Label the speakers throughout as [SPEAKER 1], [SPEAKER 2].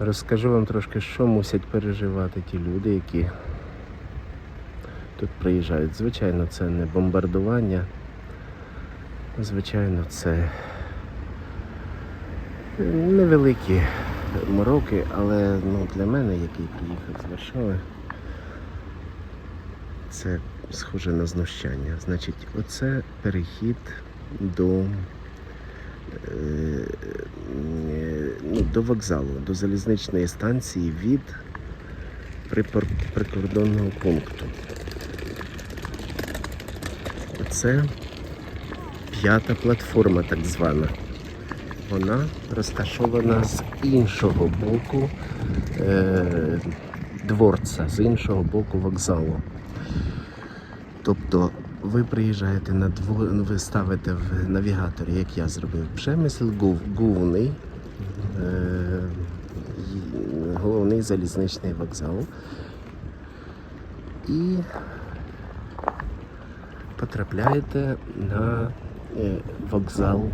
[SPEAKER 1] Розкажу вам трошки, що мусять переживати ті люди, які тут приїжджають. Звичайно, це не бомбардування. Звичайно, це невеликі мороки, але ну, для мене, який приїхав з Варшави, це схоже на знущання. Значить, оце перехід до, е, е, ну, до вокзалу, до залізничної станції від прикордонного пункту. Оце п'ята платформа, так звана. Вона розташована з іншого боку е, дворця, з іншого боку вокзалу. Тобто ви приїжджаєте на дво... ну, ви ставите в навігаторі, як я зробив, Гув... Гувний, головний залізничний вокзал. І потрапляєте на е, вокзал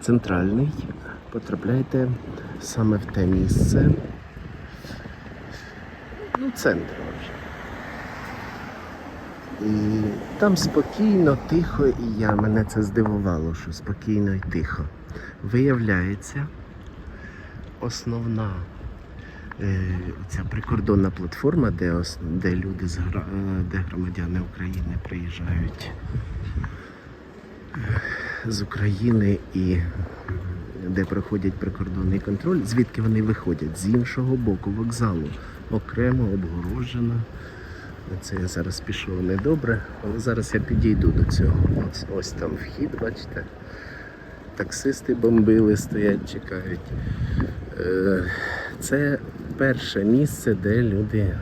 [SPEAKER 1] центральний, потрапляєте саме в те місце. Ну, центр вже. І там спокійно, тихо, і я мене це здивувало, що спокійно і тихо. Виявляється, основна е, ця прикордонна платформа, де, де люди е, де громадяни України приїжджають е, з України і де проходять прикордонний контроль, звідки вони виходять? З іншого боку вокзалу, окремо обгорожена. Це я зараз пішов недобре, але зараз я підійду до цього. Ось, ось там вхід, бачите. Таксисти бомбили, стоять, чекають. Е, Це перше місце, де люди е,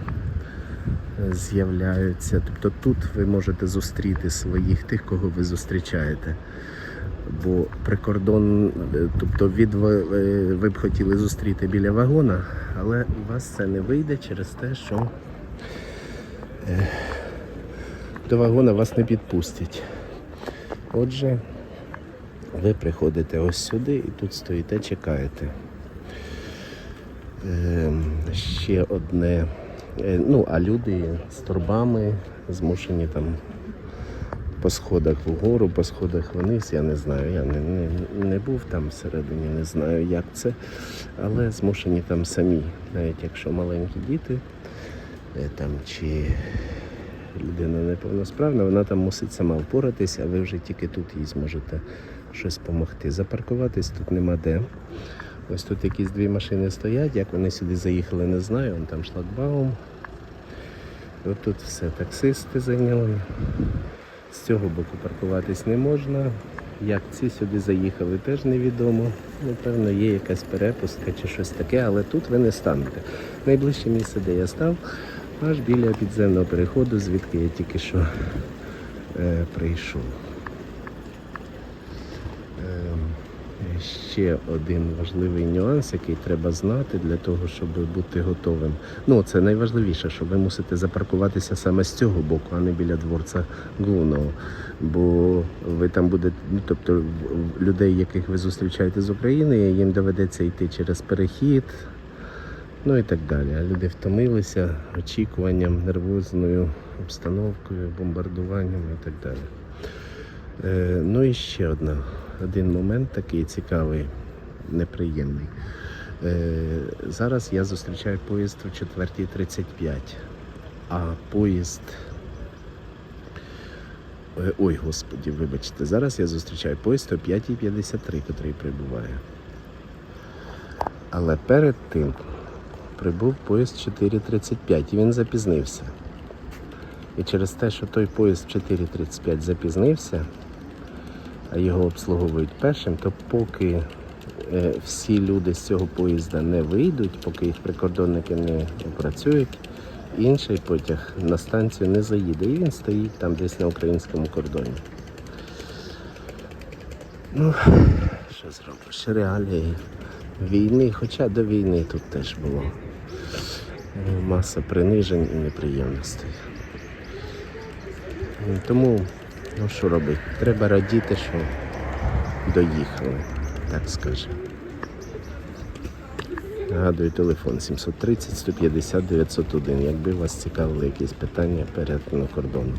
[SPEAKER 1] з'являються. Тобто тут ви можете зустріти своїх тих, кого ви зустрічаєте. Бо прикордон, е, тобто від е, ви б хотіли зустріти біля вагона, але у вас це не вийде через те, що до вагона вас не підпустять. Отже, ви приходите ось сюди і тут стоїте, чекаєте. Ем, ще одне. е, Ну, а люди з торбами змушені там по сходах вгору, по сходах вниз, я не знаю. Я не, не, не був там всередині, не знаю, як це. Але змушені там самі, навіть якщо маленькі діти е, там чи людина неповносправна, вона там мусить сама впоратися, а ви вже тільки тут їй зможете щось допомогти. Запаркуватись тут нема де. Ось тут якісь дві машини стоять, як вони сюди заїхали, не знаю, Вон там шлагбаум. От тут все таксисти зайняли. З цього боку паркуватись не можна. Як ці сюди заїхали, теж невідомо. Напевно, є якась перепустка чи щось таке, але тут ви не станете. Найближче місце, де я став, аж біля підземного переходу, звідки я тільки що е, прийшов. Ем, Ще один важливий нюанс, який треба знати для того, щоб бути готовим. Ну, це найважливіше, що ви мусите запаркуватися саме з цього боку, а не біля дворця головного. Бо ви там будете, ну тобто людей, яких ви зустрічаєте з України, їм доведеться йти через перехід, ну і так далі. Люди втомилися очікуванням, нервозною обстановкою, бомбардуванням і так далі. Е, ну і ще одна, один момент такий цікавий, неприємний. Е, зараз я зустрічаю поїзд о 4.35, а поїзд. Е, Ой, господі, вибачте, зараз я зустрічаю поїзд о 5.53, який прибуває. Але перед тим прибув поїзд 4.35 і він запізнився. І через те, що той поїзд 4.35 запізнився, а його обслуговують першим, то поки е, всі люди з цього поїзда не вийдуть, поки їх прикордонники не опрацюють, інший потяг на станцію не заїде. І він стоїть там десь на українському кордоні. Ну, що зробиш? Реалії війни, хоча до війни тут теж було маса принижень і неприємностей. Тому, ну що робити? Треба радіти, що доїхали, так скажемо. Нагадую, телефон 730 150 901, якби вас цікавили якісь питання перетину кордону.